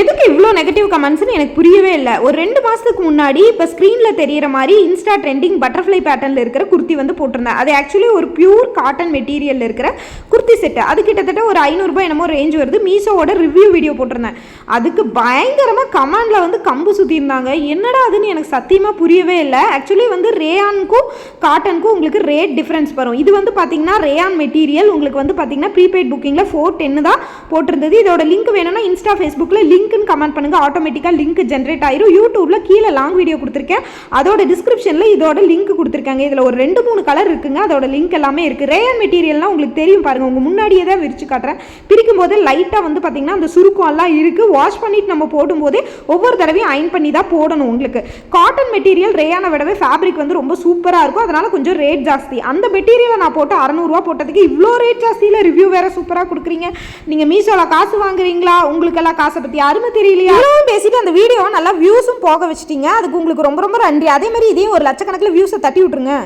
எதுக்கு இவ்வளோ நெகட்டிவ் கமெண்ட்ஸ்னு எனக்கு புரியவே இல்லை. ஒரு ரெண்டு மாதத்துக்கு முன்னாடி இப்போ ஸ்க்ரீனில் தெரிகிற மாதிரி இன்ஸ்டா ட்ரெண்டிங் பட்டர்ஃப்ளை பேட்டர்னில் இருக்கிற குர்த்தி வந்து போட்டிருந்தேன். அது ஆக்சுவலி ஒரு பியூர் காட்டன் மெட்டீரியலில் இருக்கிற குர்த்தி செட்டு அது கிட்டத்தட்ட ஒரு ஐநூறுரூபா என்னமோ ரேஞ்ச் வருது. மீஷோவோட ரிவ்யூ வீடியோ போட்டிருந்தேன். அதுக்கு பயங்கரமாக கமெண்டில் வந்து கம்பு சுற்றியிருந்தாங்க என்னடா அதுன்னு எனக்கு சத்தியமாக புரியவே இல்லை. ஆக்சுவலி வந்து ரேயானுக்கும் காட்டனுக்கும் உங்களுக்கு ரேட் டிஃப்ரென்ஸ் வரும். இது வந்து பார்த்தீங்கன்னா ரேயான் மெட்டீரியல் உங்களுக்கு வந்து பார்த்தீங்கன்னா ப்ரீபெய்ட் புக்கிங்கில் ஃபோர் டென்னு தான் போட்டிருந்தது. இதோட லிங்க் வேணும்னா இன்ஸ்டா ஃபேஸ்புக்கில் லிங்க்னு கமெண்ட் பண்ணுங்க. ஆட்டோமேட்டிக்காக லிங்க் ஜென்ரேட் ஆயிரும். யூடியூப்பில் கீழே லாங் வீடியோ கொடுத்துருக்கேன். அதோட டிஸ்கிரிப்ஷனில் இதோட லிங்க் கொடுத்துருக்காங்க. இதில் ஒரு ரெண்டு மூணு கலர் இருக்குங்க. அதோட லிங்க் எல்லாமே இருக்குது ரேயான் மெட்டீரியல்லாம் உங்களுக்கு தெரியும் பாருங்கள் உங்கள் முன்னாடியே தான் விரிச்சு காட்டுறேன். பிரிக்கும் போது லைட்டாக வந்து பார்த்தீங்கன்னா அந்த சுருக்கம் எல்லாம் இருக்குது வாஷ் பண்ணிட்டு நம்ம போடும்போதே ஒவ்வொரு தடவையும் அயன் பண்ணி தான் போடணும் உங்களுக்கு. காட்டன் மெட்டீரியல் ரேயானை விடவே ஃபேப்ரிக் வந்து ரொம்ப சூப்பராக இருக்கும். அதனால கொஞ்சம் ரேட் ஜாஸ்தி. அந்த மெட்டீரியலை நான் போட்டு அறநூறுவா போட்டதுக்கு இவ்வளோ ரேட் ஜாஸ்தியில் ரிவ்யூ வேற சூப்பராக கொடுக்குறீங்க. நீங்கள் மீஷோவில் காசு வாங்குறீங்களா? உங்களுக்கெல்லாம் காசை பற்றி அருமை தெரியலையா? இவ்வளவும் பேசிட்டு அந்த வீடியோ நல்லா வியூஸும் போக வச்சுட்டீங்க. அதுக்கு உங்களுக்கு ரொம்ப ரொம்ப நன்றி. அதே மாதிரி இதையும் ஒரு லட்சக்கணக்கில் வியூஸை தட்டி விட்டுருங்க.